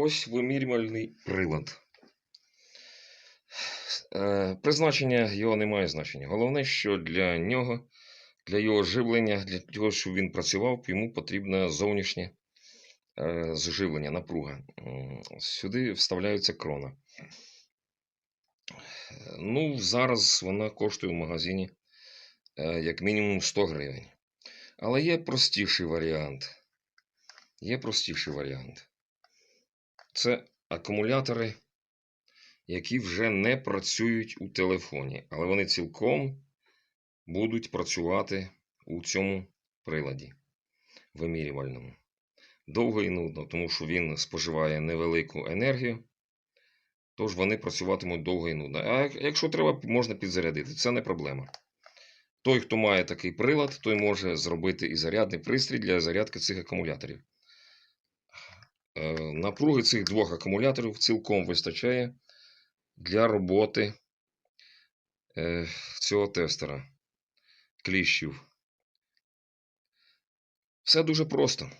Ось вимірювальний прилад. Е, Призначення його не має значення. Головне, що для нього, для його живлення, для того, щоб він працював, йому потрібне зовнішнє е, зживлення, напруга. Сюди вставляється крона. Ну, зараз вона коштує в магазині е, як мінімум 100 гривень. Але є простіший варіант. Є простіший варіант. Це акумулятори, які вже не працюють у телефоні, але вони цілком будуть працювати у цьому приладі вимірювальному. Довго і нудно, тому що він споживає невелику енергію, тож вони працюватимуть довго і нудно. А якщо треба, можна підзарядити. Це не проблема. Той, хто має такий прилад, той може зробити і зарядний пристрій для зарядки цих акумуляторів. Е, Напруги цих двох акумуляторів цілком вистачає для роботи е, цього тестера кліщів. Все дуже просто.